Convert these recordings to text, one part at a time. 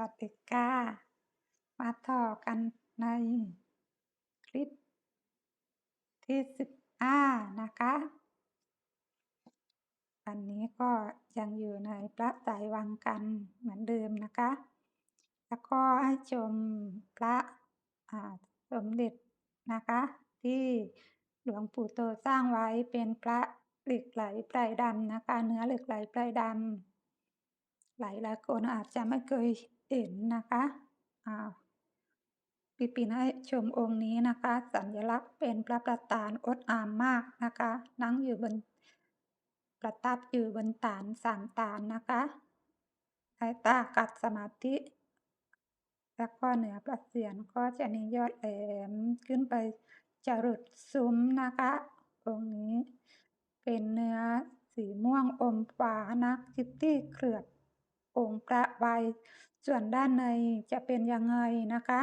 วัสดีค่ะ มาต่อกันในคลิปที่15นะคะอันนี้ก็ยังอยู่ในพระไตรวังกันเหมือนเดิมนะคะ แล้วก็ให้ชมพระสมเด็จนะคะ ที่หลวงปู่โตสร้างไว้เป็นพระเหล็กไหลไพรดำนะคะ เนื้อเหล็กไหลไพรดำหลายหลายคนอาจจะไม่เคย เห็นนะคะอ่าปีปีให้ชมองค์นี้นะคะ สัญลักษณ์เป็นพระประธานอดอามมากนะคะ นั่งอยู่บนประทับอยู่บนฐานสามฐานนะคะสายตากัดสมาธิแล้วก็เหนือประเสียนก็จะมียอดแหลมขึ้นไปจรดซุ้มนะคะองค์นี้เป็นเนื้อสีม่วงอมฟ้านะคิตตี้เคลือบองค์พระไว ส่วนด้านในจะเป็นยังไงนะคะ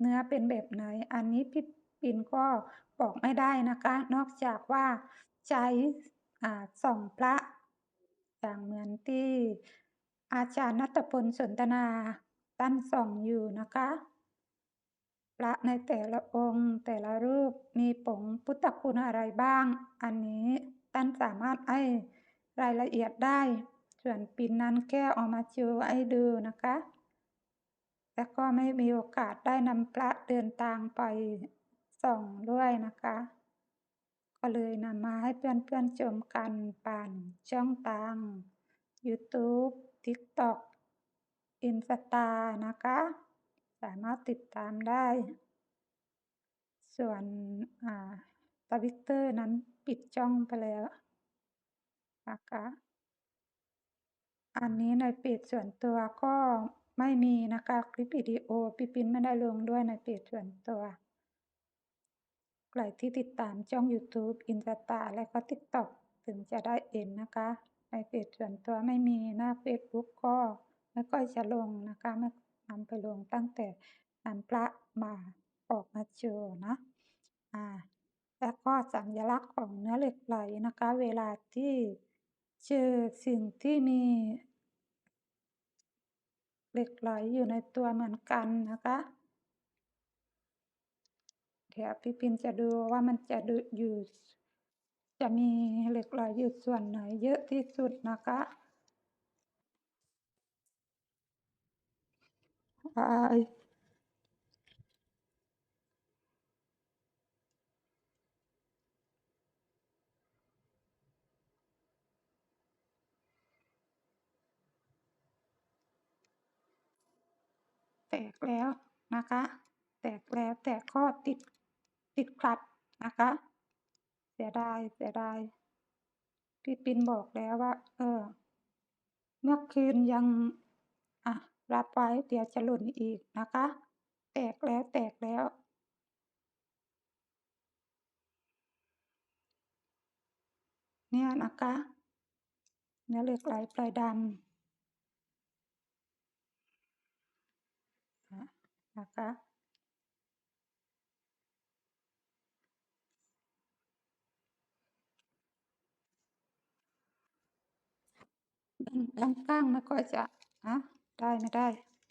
เนื้อเป็นแบบไหน อันนี้พี่ปินก็บอกไม่ได้นะคะ นอกจากว่าใช้ส่องพระ อย่างเหมือนที่อาจารย์นัตพลสนทนาตั้นส่องอยู่นะคะ พระในแต่ละองค์แต่ละรูปมีผงพุทธคุณอะไรบ้าง อันนี้ตั้นสามารถให้รายละเอียดได้ ส่วนปินนั้นแค่เอามาโชว์ให้ดูนะคะ แล้วก็ไม่มีโอกาสได้นำพระเดินทางไปส่องด้วยนะคะ ก็เลยนำมาให้เพื่อนๆชมกันผ่านช่องทาง YouTube TikTok อินสตานะคะ สามารถติดตามได้ ส่วนทวิตเตอร์นั้นปิดช่องไปแล้วนะคะอันนี้ในเพจส่วนตัวก็ ไม่มีนะคะ คลิปวิดีโอพี่ปินไม่ได้ลงด้วยในเพจส่วนตัว ใครที่ติดตามช่อง YouTube อินสตาและก็ TikTok ถึงจะได้เห็นนะคะ ในเพจส่วนตัวไม่มีหน้า Facebook ก็ไม่ค่อยจะลงนะคะไม่นำไปลงตั้งแต่นำพระมาออกมาโชว์นะอ่าแล้วก็สัญลักษณ์ของเนื้อเหล็กไหลนะคะ เวลาที่เจอสิ่งที่มี เหล็กไหลอยู่ในตัวเหมือนกันนะคะ เดี๋ยวพี่ปินจะดูว่ามันจะอยู่จะมีเหล็กไหลอยู่ส่วนไหนเยอะที่สุดนะคะบาย ตกแล้วนะคะ แตกแล้วแต่ก็ติดติดคลัดนะคะ เสียดายเสียดายพี่ปินบอกแล้วว่า เออ เมื่อคืนยัง อะ รับไว้เดี๋ยวจะหล่นอีกนะคะ แตกแล้วแตกแล้วเนี่ยนะคะ เนื้อเหล็กไหลปลายดำ นะคะ ด้านข้างม่ค่อยจะอะได้ไม่ได้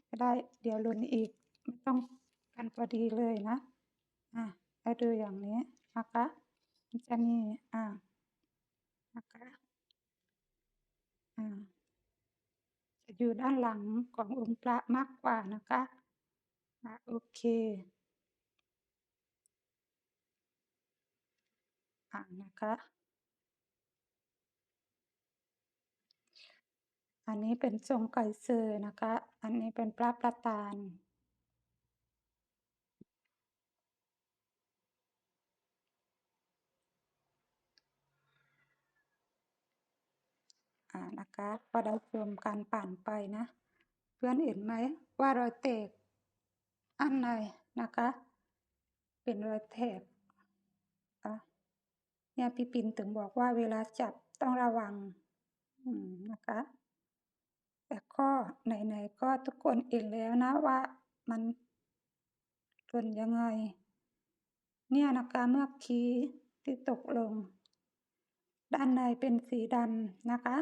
ไม่ได้ เดี๋ยวล่นอีกไม่ต้องกันพอดีเลยนะ อะให้ดูอย่างนี้นะคะมันจะมีอ่านะคะอ่าจะอยู่ด้านหลังขององค์พระมากกว่านะคะ อะโอเคอ่านะคะอันนี้เป็นทรงไก่เซอร์นะคะ อันนี้เป็นพระประธาน อ่านะคะก็ได้ชมการผ่านไปนะ เพื่อนเห็นไหมว่ารอยแตก อันไหนนะคะ เป็นรอยแถบอะเนี่ยพี่ปินถึงบอกว่าเวลาจับต้องระวังอืมนะคะ แต่ก็ไหนๆก็ทุกคนเห็นแล้วนะว่ามันเป็นยังไง เนี่ยนะคะเมื่อกี้ที่ตกลง ด้านในเป็นสีดำนะคะ